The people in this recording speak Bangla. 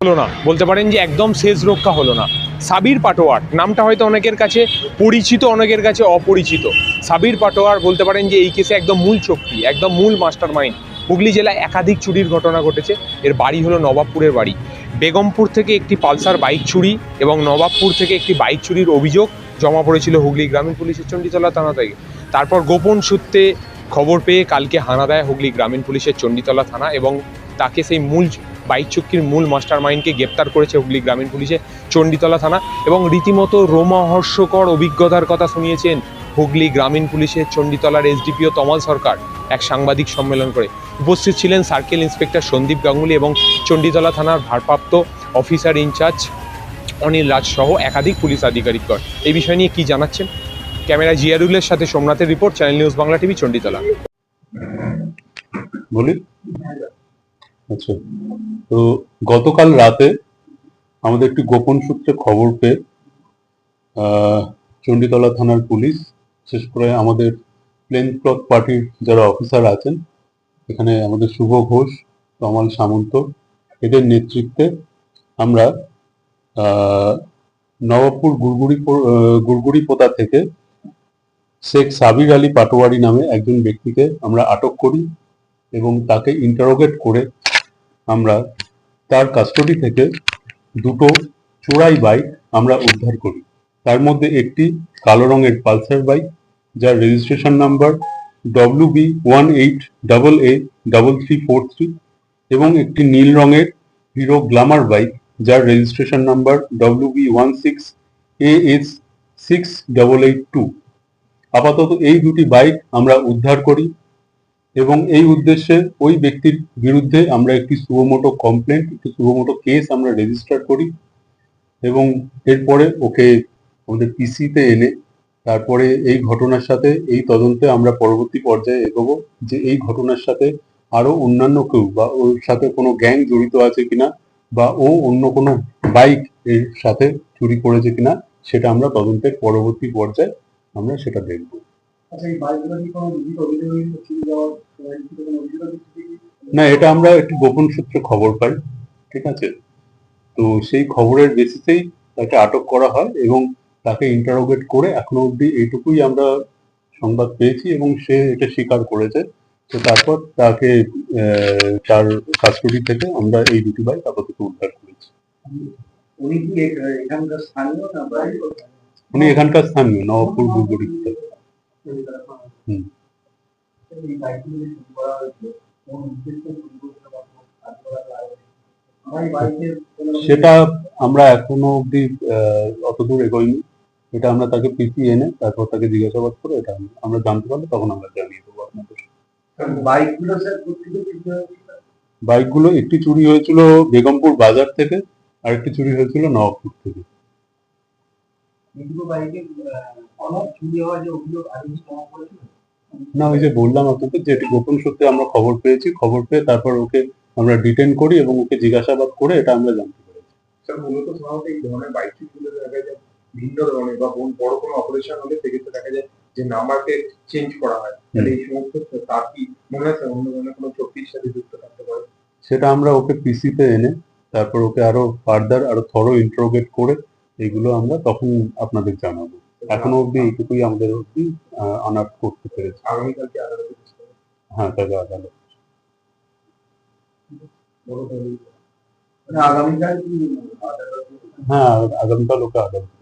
হলো না। বলতে পারেন যে একদম শেষ রক্ষা হলো না। সাবির পাটোয়ার, নামটা হয়তো অনেকের কাছে পরিচিত, অনেকের কাছে অপরিচিত। সাবির পাটোয়ার বলতে পারেন যে এই কেসে একদম মূল চক্রী, একদম মূল মাস্টার মাইন্ড হুগলি জেলায় একাধিক চুরির ঘটনা ঘটেছে। এর বাড়ি হলো নবাবপুরের বাড়ি। বেগমপুর থেকে একটি পালসার বাইক চুরি এবং নবাবপুর থেকে একটি বাইক চুরির অভিযোগ জমা পড়েছিল হুগলি গ্রামীণ পুলিশের চণ্ডীতলা থানা থেকে। তারপর গোপন সূত্রে খবর পেয়ে কালকে হানা দেয় হুগলি গ্রামীণ পুলিশের চণ্ডীতলা থানা এবং তাকে সেই মূল বাইক চুক্তির মূল মাস্টার মাইন্ডকে গ্রেপ্তার করেছে হুগলি গ্রামীণ পুলিশের চণ্ডীতলা থানা এবং রীতিমতো রোমহর্ষকর অভিজ্ঞতার কথা শুনিয়েছেন হুগলি গ্রামীণ পুলিশের চণ্ডীতলার এসডিপিও তমাল সরকার এক সাংবাদিক সম্মেলন করে। উপস্থিত ছিলেন সার্কেল ইন্সপেক্টর সন্দীপ গাঙ্গুলি এবং চণ্ডীতলা থানার ভারপ্রাপ্ত অফিসার ইনচার্জ অনিল রাজ সহ একাধিক পুলিশ আধিকারিকগণ। এই বিষয় নিয়ে কি জানাচ্ছেন? ক্যামেরা জিয়ারুলের সাথে সোমনাথের report, channel news Bangla TV, Chanditala. বলি আচ্ছা। তো গতকাল রাতে আমাদের একটি গোপন সূত্রে খবর পেয়ে চণ্ডীতলা থানার পুলিশ, বিশেষ করে আমাদের প্লেন ক্লথ পার্টির যারা অফিসার আছেন, এখানে আমাদের শুভ ঘোষ কমল সামন্ত, এদের নেতৃত্বে আমরা নবাবপুর গুড়গুড়ি গুড়গুড়ি পোতা থেকে শেখ সাবির আলী পাটোয়ারি নামে একজন ব্যক্তিকে আমরা আটক করি এবং তাকে ইন্টারোগেট করে আমরা তার কাস্টডি থেকে দুটো চোরাই বাইক আমরা উদ্ধার করি। তার মধ্যে একটি কালো রঙের পালসার বাইক যার registration number W B one eight double A double three four three এবং একটি নীল রঙের হিরো গ্লামার বাইক যার registration number W B one six A S six double eight two আপাতত এই দুটি বাইক আমরা উদ্ধার করি। এবং এই উদ্দেশ্যে ওই ব্যক্তির বিরুদ্ধে আমরা একটি সুবমোটো কমপ্লেন একটি সুবমোটো কেস আমরা রেজিস্টার করি এবং এরপরে ওকে আমাদের পিসিতে এনে তারপরে এই ঘটনার সাথে, এই তদন্তে আমরা পরবর্তী পর্যায়ে এগোবো যে এই ঘটনার সাথে আরও অন্যান্য কেউ বা ওর সাথে কোনো গ্যাং জড়িত আছে কিনা বা ও অন্য কোনো বাইক এর সাথে চুরি করেছে কিনা সেটা আমরা তদন্তের পরবর্তী পর্যায়ে আমরা সেটা দেখব। আচ্ছা এই বাইকগুলো কি কোনো না এটা আমরা একটি গোপন সূত্রে খবর পাই ঠিক আছে? তো সেই খবরের বেসিসেই তাকে আটক করা হয় এবং তাকে ইন্টারোগেট করে এখনও অবধি এইটুকুই আমরা সংবাদ পেয়েছি এবং সে এটা স্বীকার করেছে। তো তারপর তাকে তার কাস্টডি থেকে আমরা এই দুটি বাইক আপাতত উদ্ধার করেছি। উনি এখানকার স্থানীয় উনি এখানকার স্থানীয় নবাবপুর গুলগুড়ি হুম। এই করা হয়েছে কোন উদ্দেশ্যে কাজ করা যায় সেটা আমরা এখনও আহ, অতদূর এগোইনি। এটা আমরা তাকে পিসি এনে তারপর তাকে জিজ্ঞাসাবাদ করে এটা আমরা জানতে পারলে তখন আমরা জানিয়ে দেবো আপনাদের। বাইকগুলো একটি চুরি হয়েছিল বেগমপুর বাজার থেকে আর একটি চুরি হয়েছিল নবাবপুর থেকে। বাইকের অনেক চুরি হওয়ার যে অভিযোগ আগে না ওই যে বললাম আপনাকে যে এটি গোপন সূত্রে আমরা খবর পেয়েছি খবর পেয়ে তারপর ওকে আমরা ডিটেন করি এবং ওকে জিজ্ঞাসাবাদ করে এটা আমরা জানতে পেরেছি। স্যার মূলত সাধারণত এই ধরনের বাইকগুলো দেখা যায় ভিন্ন ধরনের বা কোন বড় কোনো অপারেশন হলে সেক্ষেত্রে দেখা যায় যে নাম্বারকে চেঞ্জ করা হয়। তাহলে এই সমস্ত তার কি মনে হয় স্যার অন্য ধরনের কোনো চব্বিশ সাথে যুক্ত থাকতে পারে? সেটা আমরা ওকে পিসিতে এনে তারপর ওকে আরও ফার্দার আরও থরো ইন্টারোগেট করে এগুলো আমরা তখন আপনাদের জানাব। এখনও অব্দি এইটুকুই আমাদের অব্দি আনাট করতে পেরেছি। আদালতে। হ্যাঁ তাকে আদালত মানে আগামীকাল হ্যাঁ আগামীকাল ওকে আদালত